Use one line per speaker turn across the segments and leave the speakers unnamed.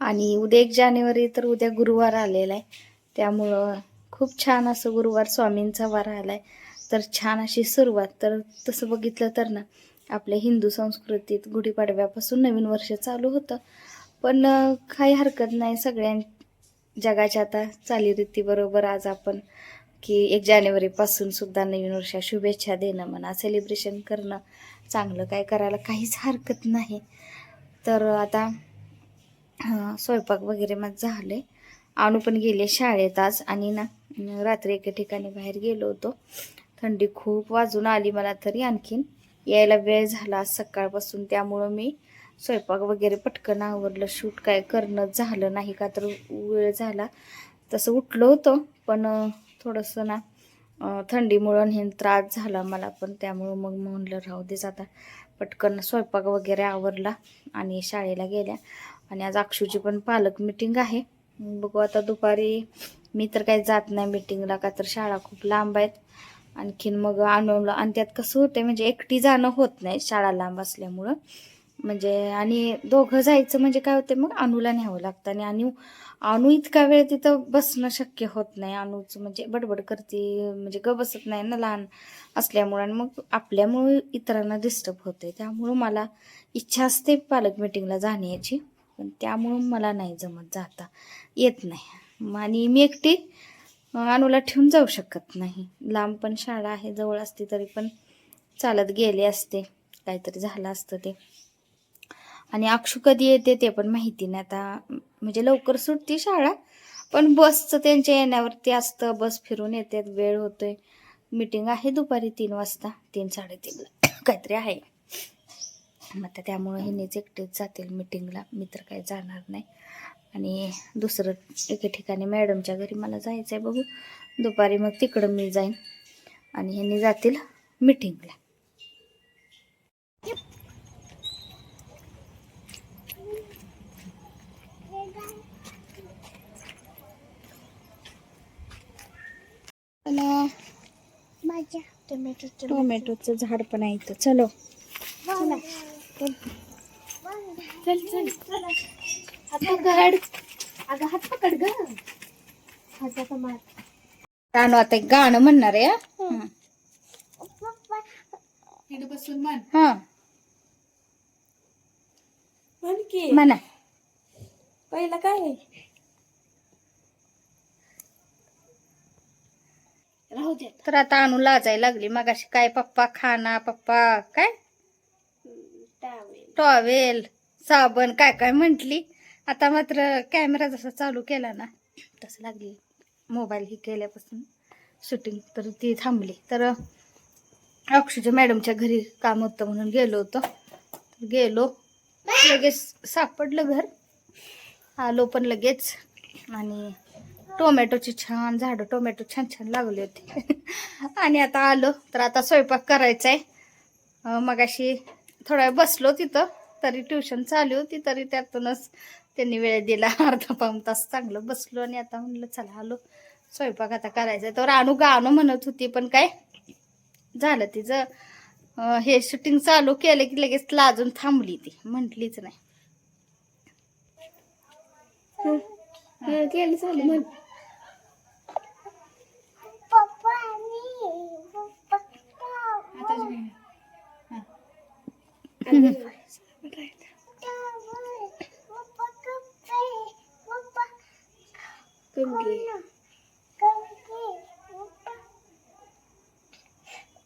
आणि उद्या एक जानेवारी तर उद्या गुरुवार आलेला आहे. त्यामुळं खूप छान असं गुरुवार स्वामींचा वार आला आहे तर छान अशी सुरुवात. तर तसं बघितलं तर ना आपल्या हिंदू संस्कृतीत गुढीपाडव्यापासून नवीन वर्ष चालू होतं. पण काही हरकत नाही. सगळ्यां जगाच्या आता चालीरीतीबरोबर आज आपण की एक जानेवारीपासून सुद्धा नवीन वर्षा शुभेच्छा देणं म्हणा सेलिब्रेशन करणं चांगलं काय करायला काहीच हरकत नाही. तर आता स्वयंपाक वगैरे मग झाले आणू पण गेले शाळेत आज आणि ना रात्री एका ठिकाणी बाहेर गेलो होतो. थंडी खूप वाजून आली मला तरी आणखीन. यायला वेळ झाला सकाळपासून त्यामुळं मी स्वयंपाक वगैरे पटकन आवरलं. शूट काय करणं झालं नाही का तर वेळ झाला. तसं उठलो होतं पण थोडंसं ना थंडीमुळं हे त्रास झाला मला पण. त्यामुळं मग म्हणलं राहू देच आता पटकन स्वयंपाक वगैरे आवरला आणि शाळेला गेल्या. आणि आज अक्षूची पण पालक मिटिंग आहे. बघू आता दुपारी मी तर काही जात नाही मिटिंगला का तर शाळा खूप लांब आहेत. आणखीन मग आणवलं आणि त्यात कसं होतं म्हणजे एकटी जाणं होत नाही शाळा लांब असल्यामुळं. म्हणजे आणि दोघं जायचं म्हणजे काय होते मग अणूला न्यावं लागतं. आणि अनु अनु इतका वेळ तिथं बसणं शक्य होत नाही. अणूचं म्हणजे बडबड करते म्हणजे ग बसत नाही ना लहान असल्यामुळं. आणि मग आपल्यामुळे इतरांना डिस्टर्ब होते त्यामुळं मला इच्छा असते पालक मिटिंगला जाण्याची. पण त्यामुळं मला नाही जमत जाता. येत नाही. आणि मी एकटी अनुला ठेवून जाऊ शकत नाही. लांब पण शाळा आहे जवळ असते तरी पण चालत गेले असते. काहीतरी झालं असतं ते. आणि अक्षू कधी येते ते पण माहिती नाही. आता म्हणजे लवकर सुटते शाळा पण बसचं त्यांच्या येण्यावरती असतं. बस फिरून येतात वेळ होतोय. मीटिंग आहे दुपारी तीन वाजता तीन साडेतीनला काहीतरी आहे. मग आता त्यामुळं हेनेच एकटेच जातील मीटिंगला. मी तर काही जाणार नाही. आणि दुसरं एके ठिकाणी मॅडमच्या घरी मला जायचं आहे बघू. दुपारी मग तिकडं मी जाईन. आणि ह्यांनी जातील मीटिंगला.
टोमॅटोचं
टोमॅटोचं झाड पण आहे इथं. चलो.
चला.
चल चल. हात पकड.
अगं हात पकड ग. हाताचा मार.
रानू आता एक गाणं म्हणणार आहे हा?
बसून म्हण.
हा.
म्हण की.
म्हणा.
पहिला काय? आहे राहू दे
तर आता आणू लाजायला लागली. मगाशी काय पप्पा खाना पप्पा काय?
टॉवेल
साबण काय काय म्हटली? आता मात्र कॅमेरा जसा चालू केला ना तसं लागली. मोबाईल ही केल्यापासून शूटिंग तर ती थांबली. तर अक्षुच्या मॅडमच्या घरी काम होतं म्हणून गेलो होतो. गेलो. लगेच सापडलं घर. आलो पण लगेच. आणि टोमॅटोची छान झाडं टोमॅटो छान छान लागले होते. आणि आता आलो. तर आता स्वयंपाक करायचा आहे मगाशी थोडा वेळ बसलो तिथं तरी ट्युशन चालू होती तरी त्यातूनच त्यांनी वेळ दिला. अर्धा पाऊण तास चांगलं बसलो आणि आता म्हणलं चला आलो. स्वयंपाक आता करायचा आहे. तर आणू गाणं म्हणत होती पण काय झालं तिचं हे शूटिंग चालू केलं की लगेच लाजून थांबली ती. म्हटलीच नाही.
केलं चालू म्हण. कंगी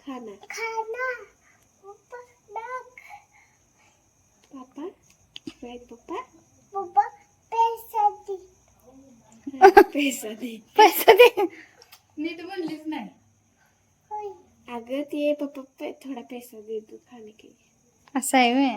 खाना. पापा राईट पप्पा? पैसा दे.
पैसा दे.
नीट म्हणलीच नाही. अगं ते पप्पा पे- थोडा पैसा दे तू खाने के लिए
असं आहे व्हय.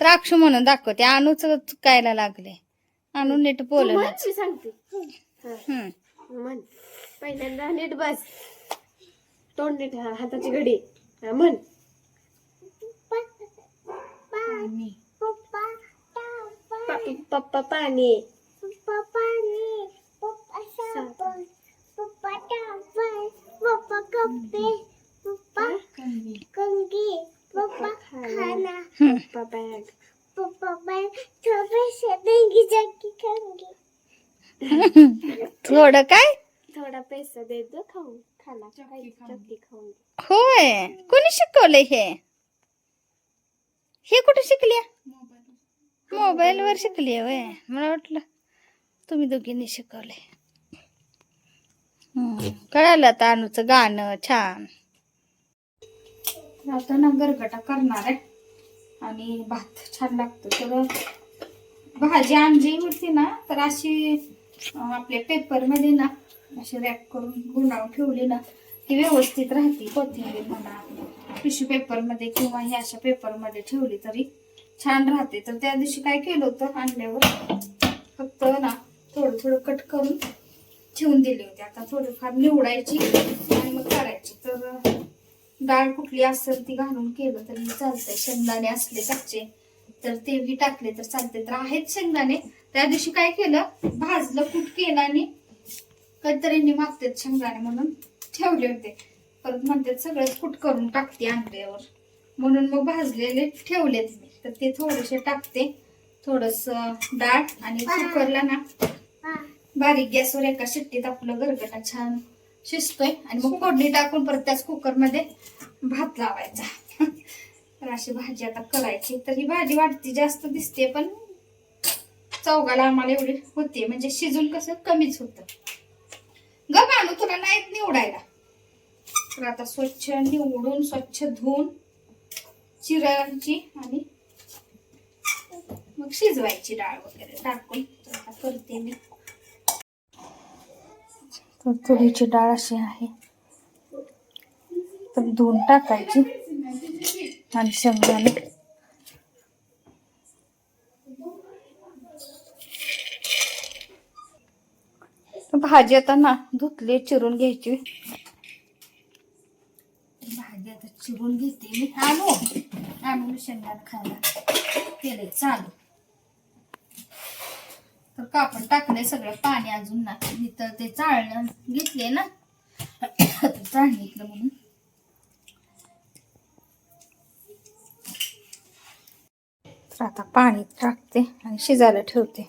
तर अक्षू म्हणून दाखवते. अनुच चुकायला लागले. अनु नीट बोल
मी सांगते. हा, म्हण. पहिल्यांदा नीट बस. तोंड नीट हा, हाताची घडी. हा, म्हण. पा- पप्पा पाणी. साबण. पप्पा खाना
हम्म.
पप्पा बॅग
हम्म. थोडं काय?
थोडा पैसा खाला चक्की खाऊन
होय. कोणी शिकवलंय हे? हे कुठे शिकल्या मोबाईल वर शिकली होय. मला वाटलं तुम्ही दोघींनी शिकवलंय. हम्म, कळालं आता अनुचं गाणं छान. आता ना गरगटा करणार आहे. आणि भात छान लागतो. तर भाजी आणली होती ना तर अशी आपल्या पेपरमध्ये ना अशी रॅप करून गुंडाळून ठेवली ना ती व्यवस्थित राहते कोथिंबीर म्हणा टिश्यू पेपरमध्ये किंवा हे अशा पेपरमध्ये ठेवली तरी छान राहते. तर त्या दिवशी काय केलं होतं आणल्यावर फक्त ना थोडं थोडं कट करून ठेवून दिली होती. आता थोडंफार निवडायची आणि मग करायची. तर डाळ कुठली असेल ती घालून केलं तरी चालतंय. शेंगदाणे असले कच्चे तर तेही टाकले तर चालते तर आहेत शेंगदाणे. त्या दिवशी काय केलं? भाजलं कूट केलं आणि कधीतरी मागतात शेंगदाणे म्हणून ठेवले होते. परत म्हणतात सगळंच कूट करून टाकते आणल्यावर म्हणून मग भाजलेले ठेवलेत मी. तर ते थोडेसे टाकते. थोडस डाळ आणि कुकरला ना बारीक गॅसवर एका शिट्टीत आपलं गरगटा छान शिजतोय आणि मग फोडणी टाकून परत त्याच कुकरमध्ये भात लावायचा. तर अशी भाजी आता करायची. तर ही भाजी वाटती जास्त दिसते पण चौगाला आम्हाला एवढी होते म्हणजे शिजून कसं कमीच होतं. ग बाणू तुला नाहीत निवडायला. तर आता स्वच्छ निवडून स्वच्छ धुवून चिरायची आणि मग शिजवायची डाळ वगैरे टाकून. आता करते मी. तर तुरीची डाळ अशी आहे. तर धुवून टाकायची आणि शेंगदाणे. भाजी आता ना धुतली चिरून घ्यायची. भाजी आता चिरून घेते मी. आणू. आणून शेंगदाणे खायला. केले चालू. तर कापड टाकलंय सगळं पाणी अजून ना मी तर ते चाळणं घेतले ना. तर चाळणीतलं म्हणून. तर आता पाणी टाकते आणि शिजायला ठेवते.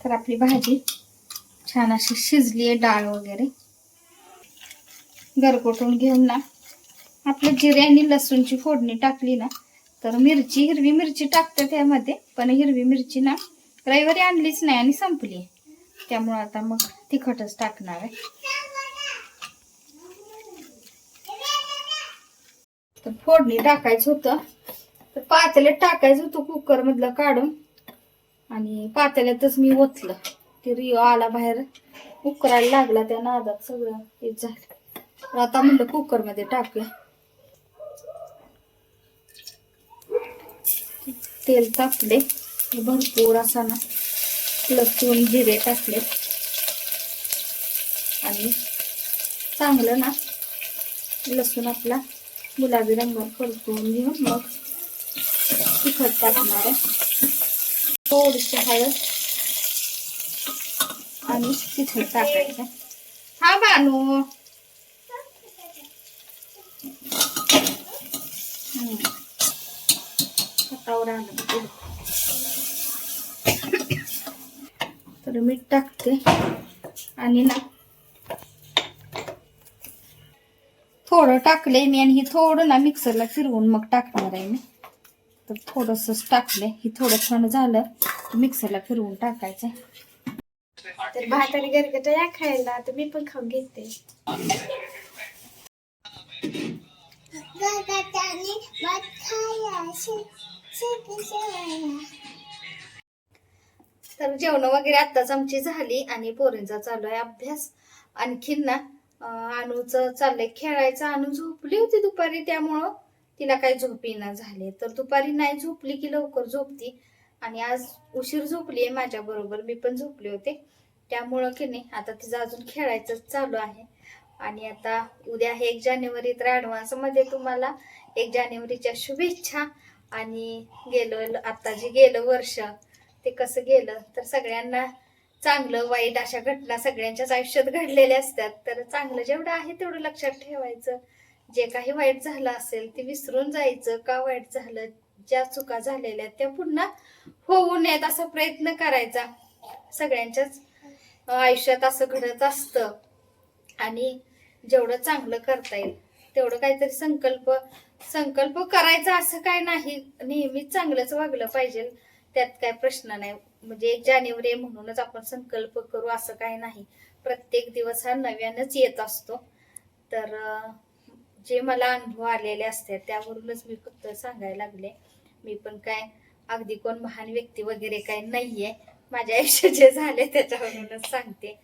तर आपली भाजी छान अशी शिजली आहे डाळ वगैरे. गरकोटून घेऊन ना. आपलं जिरे आणि लसूणची फोडणी टाकली ना तर मिरची हिरवी मिरची टाकते त्यामध्ये पण हिरवी मिरची ना रविवारी आणलीच नाही आणि संपली. त्यामुळं आता मग तिखटच टाकणार आहे. तर फोडणी टाकायचं होतं. तर पातेल्यात टाकायचं होतं कुकर मधलं काढून. आणि पातेल्यातच मी ओतलं. ते रिओ आला बाहेर. उकरायला लागला त्या नादात सगळं. हे झालं. आता म्हणलं कुकरमध्ये टाकूया. तेल टाकले भरपूर असा ना लसूण जिरे टाकले. आणि चांगलं ना लसूण आपला गुलाबी रंगावर परतून घेऊन मग तिखट टाकणार आहे. थोडीशी हळद आणि तिखट टाकायचं. हा बानू हम्म. हातावर आलं बघ. तर मीठ टाकते. आणि ना थोडं टाकलंय मी आणि ही थोडं ना मिक्सरला फिरवून मग टाकणार आहे मी. तर थोडंसंच टाकलंय. ही थोडं थंड झालं. मिक्सरला फिरवून टाकायचं
तर भात आणि गरगटा या खायला. तर मी पण खाऊन घेते.
तर जेवण वगैरे आत्ताच आमची झाली आणि पोरींचा चालू आहे अभ्यास. आणखीन ना अं, अनुचं चाललंय खेळायचं. अनु झोपली होती दुपारी त्यामुळं तिला काही झोपी ना झाले. तर दुपारी नाही झोपली की लवकर झोपती. आणि आज उशीर झोपली आहे माझ्या बरोबर. मी पण झोपले होते. त्यामुळं की नाही आता तिचं अजून खेळायचं चालू आहे. आणि आता उद्या आहे एक जानेवारी. तर ऍडव्हान्समध्ये तुम्हाला एक जानेवारीच्या शुभेच्छा. आणि गेलं आता जे गेलं वर्ष ते कसं गेलं तर सगळ्यांना चांगलं वाईट अशा घटना सगळ्यांच्याच आयुष्यात घडलेल्या असतात. तर चांगलं जेवढं आहे तेवढं लक्षात ठेवायचं. जे काही वाईट झालं असेल ते विसरून जायचं. का वाईट झालं? ज्या चुका झालेल्या आहेत त्या पुन्हा होऊ नयेत असा प्रयत्न करायचा. सगळ्यांच्याच आयुष्यात असं घडत असतं. आणि जेवढं चांगलं करता येईल तेवढं काहीतरी संकल्प संकल्प करायचा असं काय नाही. नेहमीच चांगलंच वागलं पाहिजे. त्यात काय प्रश्न नाही. म्हणजे एक जानेवारी आहे म्हणूनच आपण संकल्प करू असं काय नाही. प्रत्येक दिवस हा नव्यानच येत असतो. तर जे मला अनुभव आलेले असतात त्यावरूनच मी फक्त सांगायला लागले. मी पण काय अगदी कोण महान व्यक्ती वगैरे काय नाहीये. माझ्या आयुष्यात जे झाले त्याच्यावरूनच सांगते.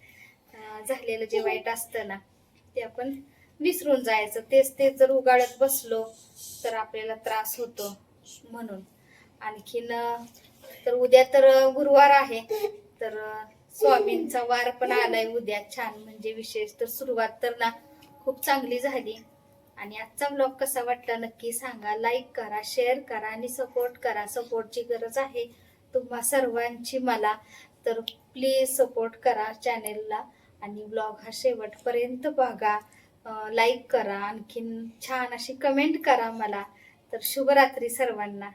झालेलं जे वाईट असतं ना ते आपण विसरून जायचं. तेच ते जर उगाळत बसलो तर आपल्याला त्रास होतो म्हणून. आणखीन तर उद्या तर गुरुवार आहे. तर स्वामींचा वार पण आलाय उद्या छान. म्हणजे विशेष तर सुरुवात तर ना खूप चांगली झाली. आणि आजचा ब्लॉग कसा वाटला नक्की सांगा. लाईक करा शेअर करा आणि सपोर्ट करा. सपोर्टची गरज आहे तुम्हा सर्वांची मला. तर प्लीज सपोर्ट करा चॅनेलला आणि ब्लॉग हा शेवटपर्यंत बघा. लाईक करा आणखीन छान अशी कमेंट करा मला. तर शुभरात्री सर्वांना.